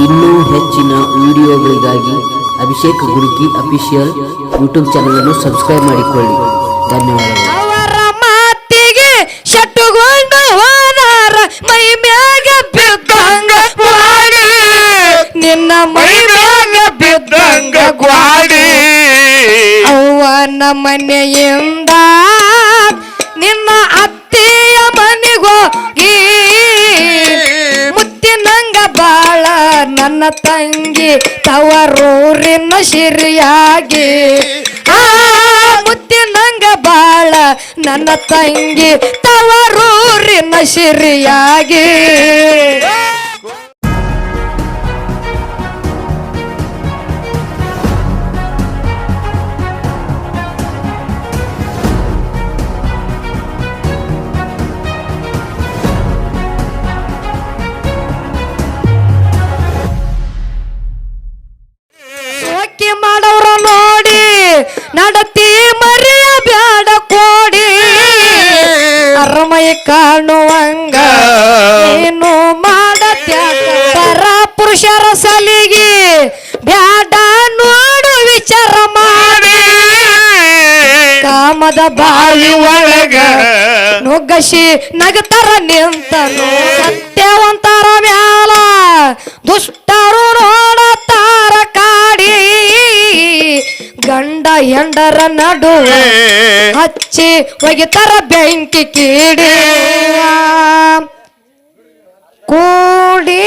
ಇನ್ನೂ ಹೆಚ್ಚಿನ ವಿಡಿಯೋಗಳಿಗಾಗಿ Abhishek Guruki official YouTube channel ಅನ್ನು ಸಬ್ಸ್ಕ್ರೈಬ್ ಮಾಡಿಕೊಳ್ಳಿ. ಧನ್ಯವಾದಗಳು. ಅವರ ಮಾತಿಗೆ ಶಟ್ಟುಗೊಂಡು ಹೋನಾರ ಮೈ ಮ್ಯಾಗ ನಿನ್ನ ಮೈ ಮ್ಯಾಗ ಬಿದ್ದಂಗ ಗ್ವಾಡಿ. ಅವನ ಮನೆಯಿಂದ ನಿನ್ನ ನನ್ನ ತಂಗಿ ತವರೂರಿನ ಸಿರಿಯಾಗಿ ಆ ಮುತ್ತಿನಂಗ ಬಾಳ ನನ್ನ ತಂಗಿ ತವರೂರಿನ ಸಿರಿಯಾಗಿ ನುಗ್ಗಸಿ ನಗತರ ನಿಂತನು. ಸತ್ಯವಂತರ ಮ್ಯಾಲ ದುಷ್ಟರು ನೋಡತಾರ ಕಾಡಿ. ಗಂಡ ಹೆಂಡರ ನಡುವೆ ಹಚ್ಚಿ ಒಗಿತರ ಬೆಂಕಿ ಕೀಡಿ. ಕೂಡಿ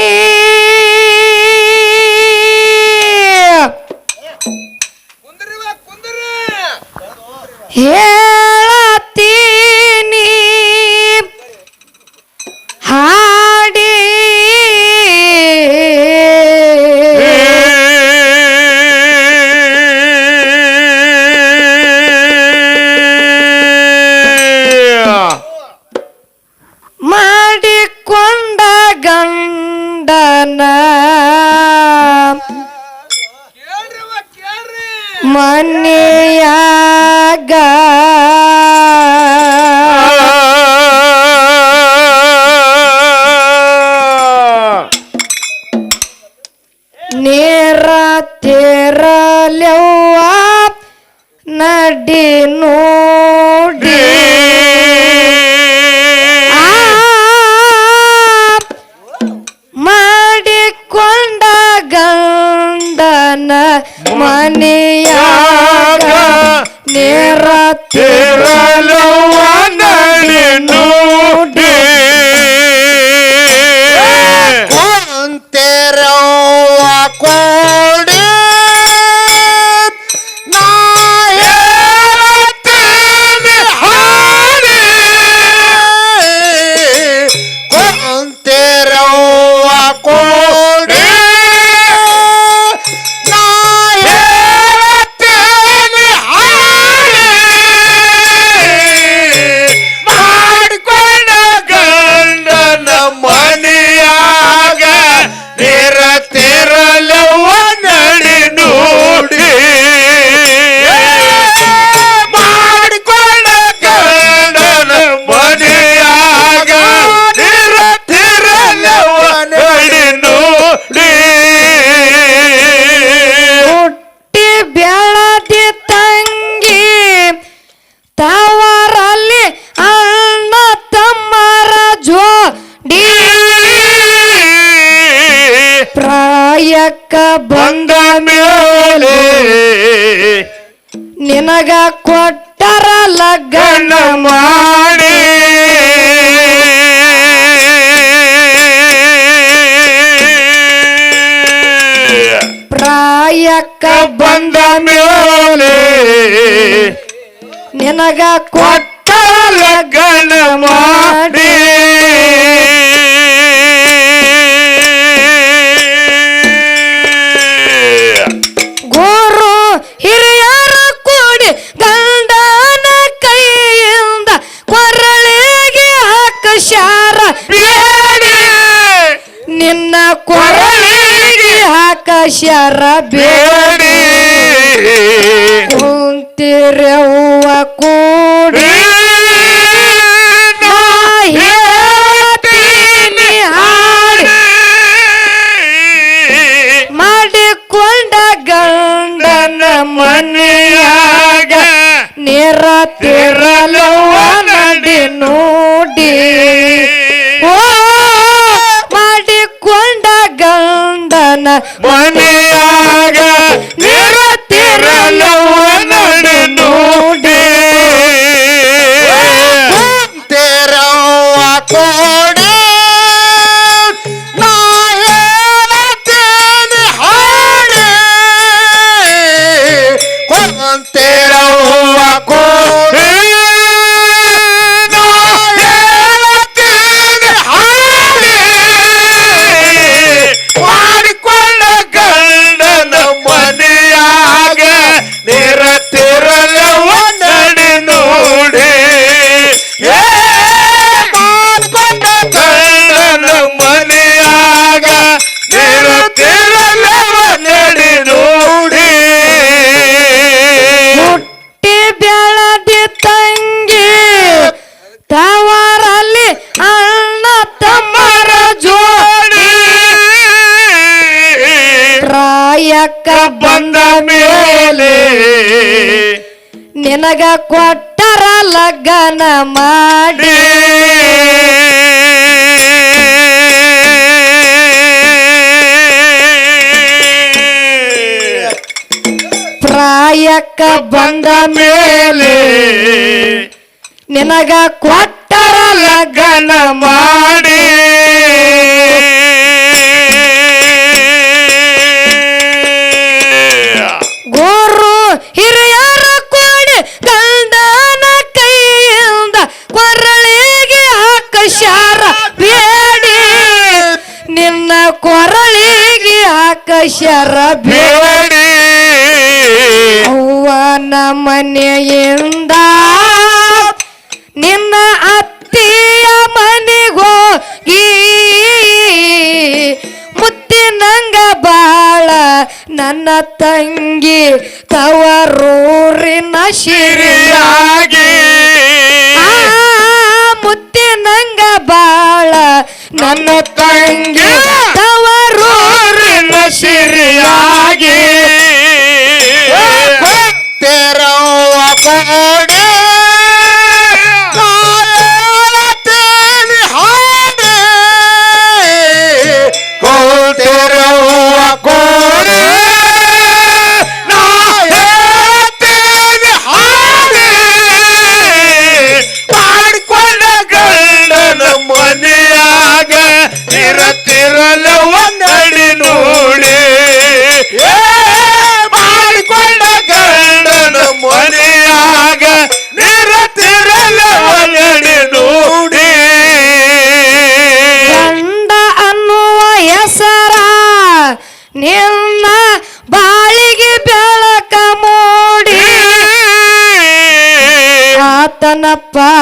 ಮಾಡಿಕೊಂಡ ಗಂಡನ. ಮನೆಯಾಗ. ನೇರ ತೆರಲೆವ್ವ ನಡಿ ನೋಡಿ ಮನೆಯಾಗ ನೇರ ತಿರಲುವ ನಿನಗ ಕೊಟ್ಟ ಲಗ್ನ ಮಾಡಿ. ಗುರು ಹಿರಿಯರ ಕೂಡಿ ಗಂಡನ ಕೈಯಿಂದ ಕೊರಳಿಗೆ ಹಾಕಶಾರ. ಬೇಡಿ. ನಿನ್ನ ಕೊರಳಿಗೆ ಹಾಕಶಾರ. ಬೇಡಿ. ಬೇಡಿ ಕುಂತಿರವ್ವ tierra ಕೊಟ್ಟರ ಲಗ್ನ ಮಾಡಿ. ಪ್ರಾಯಕ್ಕ ಬಂದ ಮೇಲೆ ನಿನಗ ಕೊಟ್ಟರ ಲಗ್ನ ಮಾಡಿ. ಕೊರಳಿಗೆ ಆಕಶರ ಬೇಡಿ. ಅವನ ಮನೆಯಿಂದ ನಿನ್ನ ಅತ್ತಿಯ ಮನೆಗೋಗಿ. ಮುತ್ತಿನಂಗ ಬಾಳ ನನ್ನ ತಂಗಿ ತವರೂರಿನ ಶಿರಿಯಾಗಿ. ಮುತ್ತಿನಂಗ ಬಾಳ ನನ್ನ ತಂಗಿ. na paz.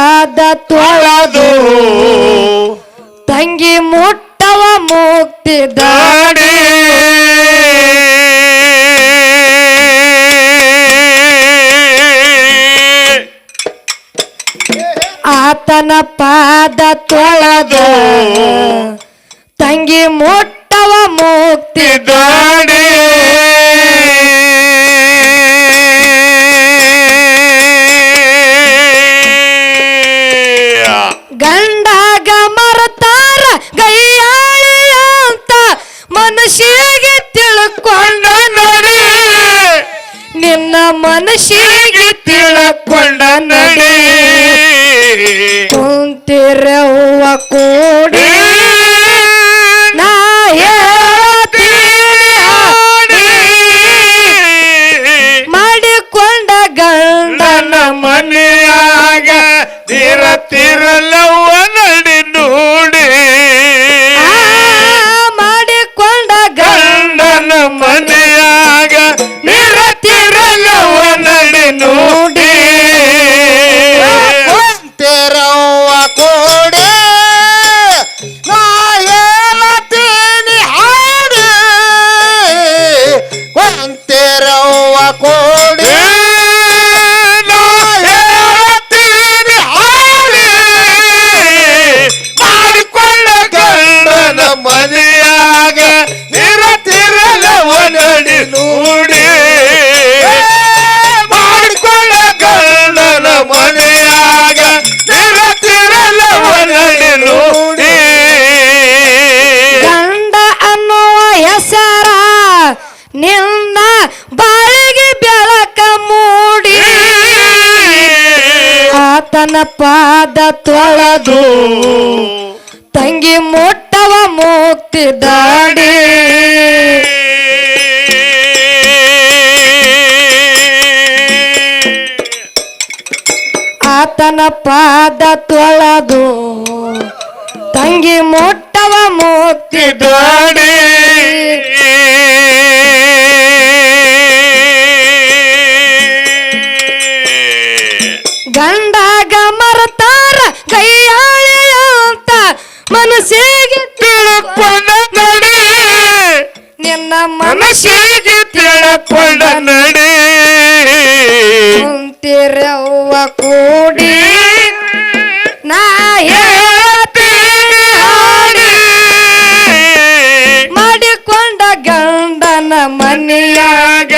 ಅಣ್ಣನ ಪಾದ ತೊಳೆದು ತಂಗಿ ಮೊಟ್ಟವ ಮುಕ್ತಿ ದಾಡಿ. ಆತನ ಪಾದ ತೊಳೆದು ತಂಗಿ ಮೊಟ್ಟವ ಮುಕ್ತಿ ಮನಸ್ಸಿಗೆ ತಿಳಕೊಂಡ ನಡಿ ಕುಂತಿರವ್ವ ಕೂಡಿ ನಾ ಮಾಡಿಕೊಂಡ ಗಂಡನ ಮನೆಯಾಗ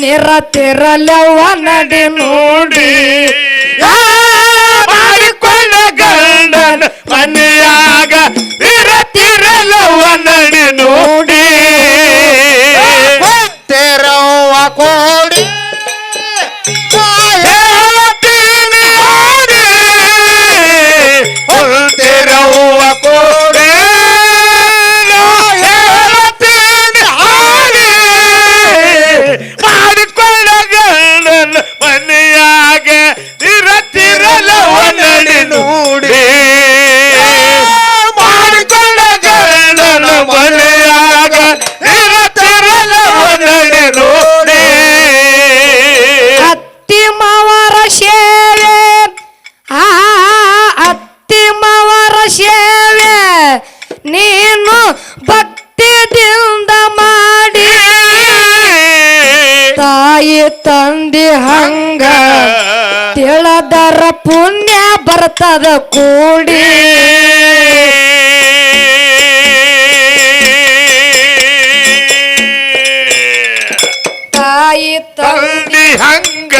ನಿರತಿರಲವ್ವ ನಡಿ ನೋ ತಂದಿ ಹಂಗ.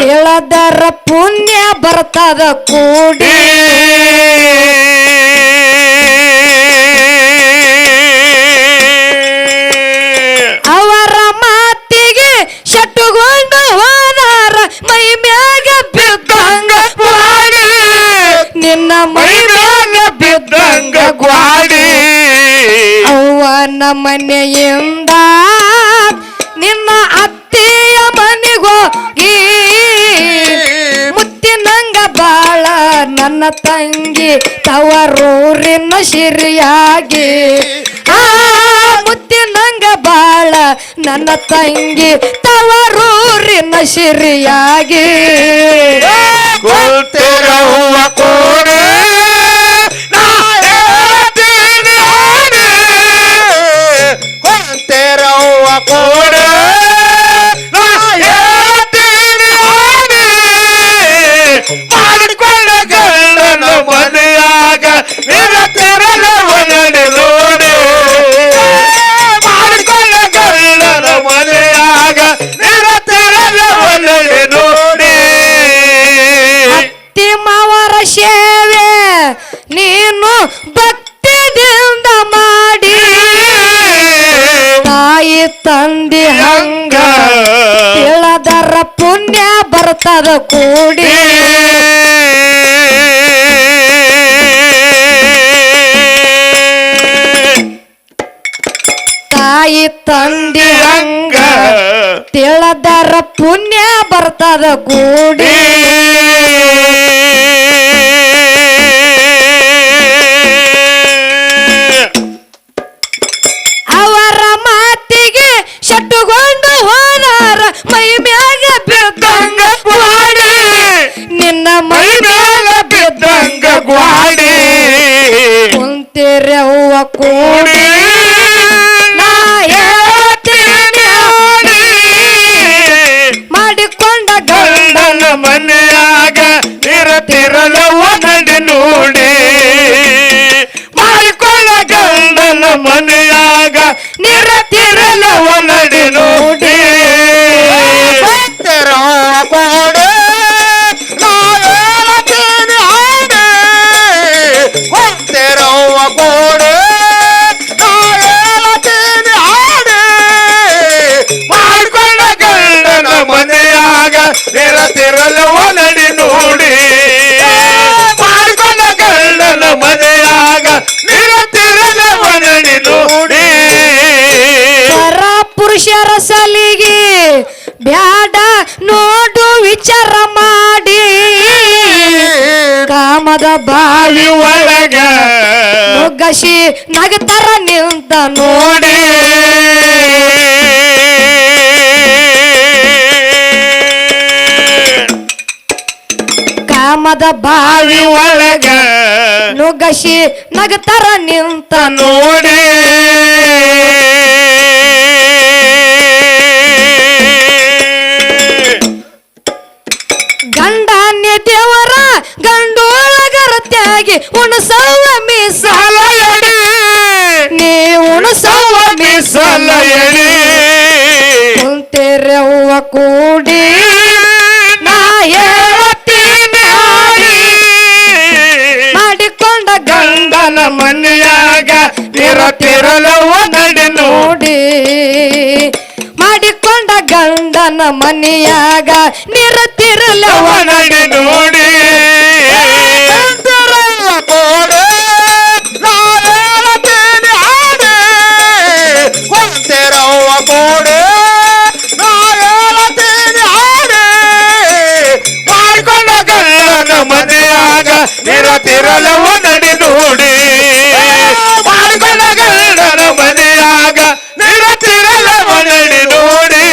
ಹೇಳದರ ಪುಣ್ಯ ಬರ್ತದ ಕೂಡಿ. ಊರಿನ ಶಿರಿಯಾಗಿ. ಆ ಮುತ್ತಿನಂಗ ಬಾಳ ನನ್ನ ತಂಗಿ ತವರೂರಿನ ಶಿರಿಯಾಗಿ. ಹೂವ ಕೋಣೆ ನೀನು ಭಕ್ತಿದಿಂದ ಮಾಡಿ ತಾಯಿ ತಂದೆ ಹಂಗ ತಿಳದರ ಪುಣ್ಯ ಬರ್ತದ ಕೂಡಿ. ತಾಯಿ ತಂದೆ ಹಂಗ ತಿಳದರ ಪುಣ್ಯ ಬರ್ತದ ಕೂಡಿ. ಸಲಿಗೆ ಬ್ಯಾಡ ನೋಡು ವಿಚಾರ ಮಾಡಿ. ಕಾಮದ ಬಾವಿ ಒಳಗ ನುಗ್ಗಶಿ ನಗತರ ನಿಂತ ನೋಡಿ. ಕಾಮದ ಬಾವಿ ಒಳಗ ನುಗ್ಗಶಿ ನಗತರ ನಿಂತ ನೋಡಿ. உன்னை ಮಾಡ್ಕೊಂಡ ಗಂಡನ ಮನೆಯಾಗ ನಿರತಿರಲವ ನಡಿ ನೋಡಿ ಮಾಡ್ಕೊಂಡ ಗಂಡನ ಮನೆಯಾಗ ನಿರತಿರಲವ ನಡಿ ನೋಡಿ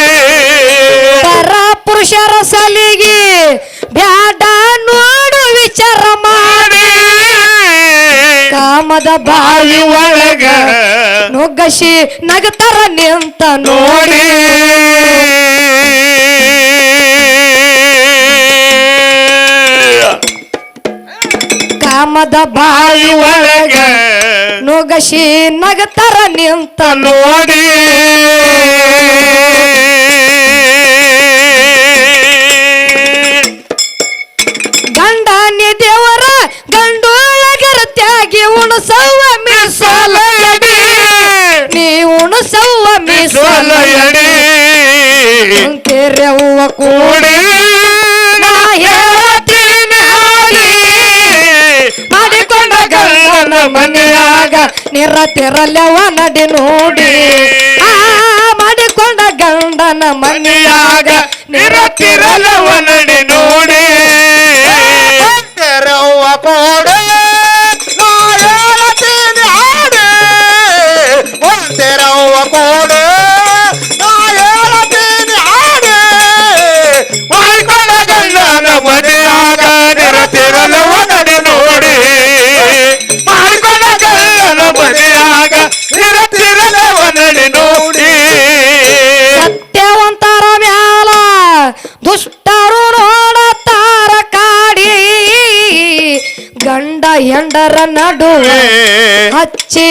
ಪರ ಪುರುಷರ ಸಲಿಗೆ ಬ್ಯಾಡ ನೋಡು ವಿಚಾರ ಮಾಡಿ. ಕಾಮದ ಬಾಯಿ ಒಳಗ ನುಗ್ಗಸಿ ನಗತರ ನಿಂತ ನೋಡಿ. ಕಾಮದ ಬಾಯಿ ಒಳಗೆ ಒಳಗ ನಗತರ ನಿಂತ ನೋಡಿ. ಗಂಡನಿ ದೇವರ ಗಂಡೊಳಗರ ತ್ಯಾಗಿ ಉಣಸವ್ವ ಮೀಸಲಯಡಿ. ನೀ ಉಣಸವ್ವ ಮೀಸಲಯಡಿ. ಸೊಲಯಡಿ ಮನೆಯಾಗ ನಿರತಿರಲವ ನಡಿ ನೋಡಿ. ಆ ಮಾಡಿಕೊಂಡ ಗಂಡನ ಮನೆಯಾಗ ನಿರತಿರಲವ ನಡಿ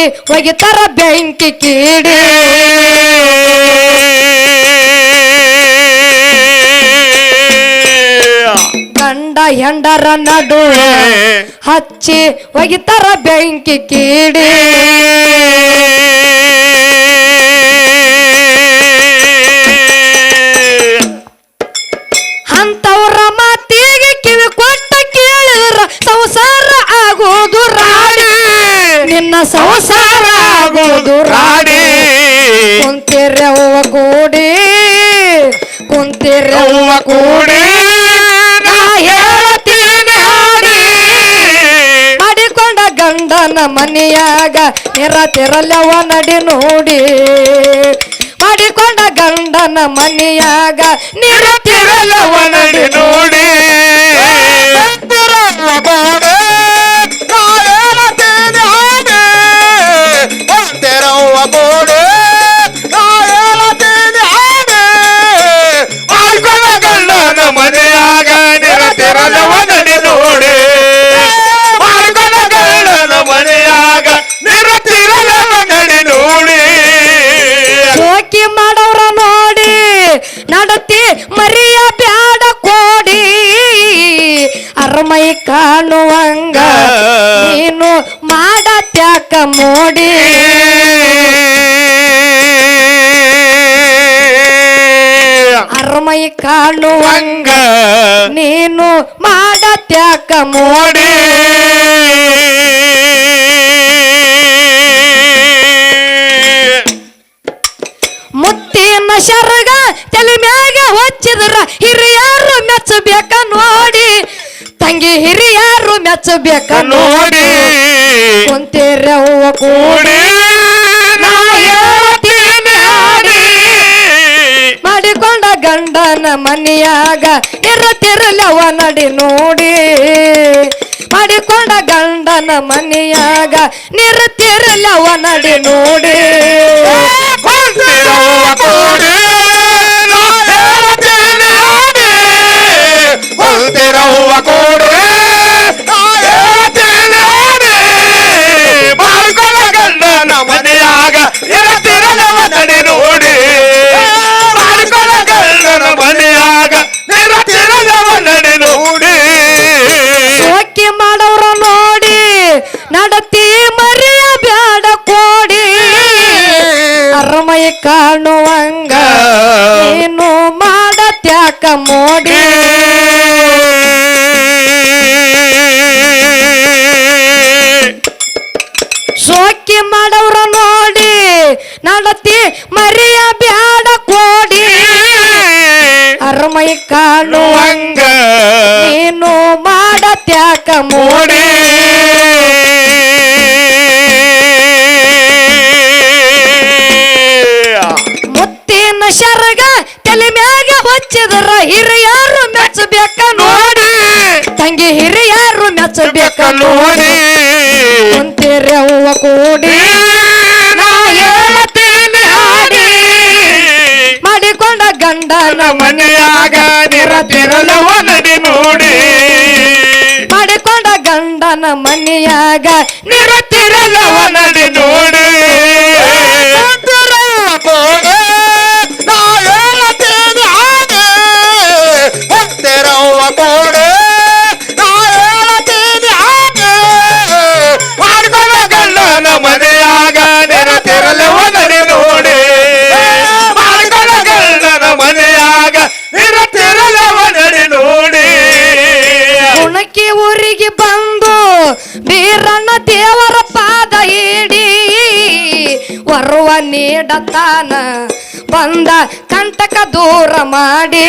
ಒಗಿತರ ಬೆಂಕಿ ಕೀಡಿ. ಗಂಡ ಹೆಂಡರ ನಡುವೆ ಹಚ್ಚಿ ಒಗಿತಾರ ಬೆಂಕಿ ಕೀಡಿ. ಅರಮೈ ಕಾಣುವಂಗ ನೀನು ಮಾಡತ್ಯಾಕ ಮೋಡಿ. ಮುತ್ತಿನ ಶರ್ಗ ತಲೆ ಮ್ಯಾಗ ಹೊಚ್ಚಿದ್ರ ಹಿರಿಯರು ಮೆಚ್ಚಬೇಕ ನೋಡಿ. ತಂಗಿ ಹಿರಿಯರು ಮೆಚ್ಚಬೇಕ ನೋಡಿ. ಹೂವ ಕೂಡಿ. ಮನೆಯಾಗ ಇರತಿರಲವ ನಡಿ ನೋಡಿ. ಮಾಡಿಕೊಂಡ ಗಂಡನ ಮನೆಯಾಗ ನಿರತಿರಲವ ನಡಿ ನೋಡಿ. ಕಾಣುವಂಗ ನೀನು ಮಾಡತ್ಯಾಕ ಮೋಡಿ? ಸೋಕಿ ಮಾಡವ್ರ ನೋಡಿ ನಡತಿ ಮರಿಯ ಬ್ಯಾಡ ಕೋಡಿ. ಅರಮೈ ಕಾಣುವಂಗ ನೀನು ಮಾಡತ್ಯಾಕ ಮೋಡಿ? ಮ್ಯಾಗ ಹೊಚ್ಚಿದ್ರ ಹಿರಿಯರು ಮೆಚ್ಚಬೇಕ ನೋಡಿ. ತಂಗಿ ಹಿರಿಯರು ಮೆಚ್ಚಬೇಕ ನೋಡಿ. ಕುಂತಿರಿ ಅವ್ವ ಕೂಡಿ. ನಾ ಹೇಳತೀನಿ ಹಾಡಿ. ಮಾಡಿಕೊಂಡ ಗಂಡನ ಮನೆಯಾಗ ನಿರತಿರಲವ ನಡಿ ನೋಡಿ. ಮಾಡಿಕೊಂಡ ಗಂಡನ ಮನೆಯಾಗ ನೀಡತಾನ ಬಂದ ಕಂಟಕ ದೂರ ಮಾಡಿ.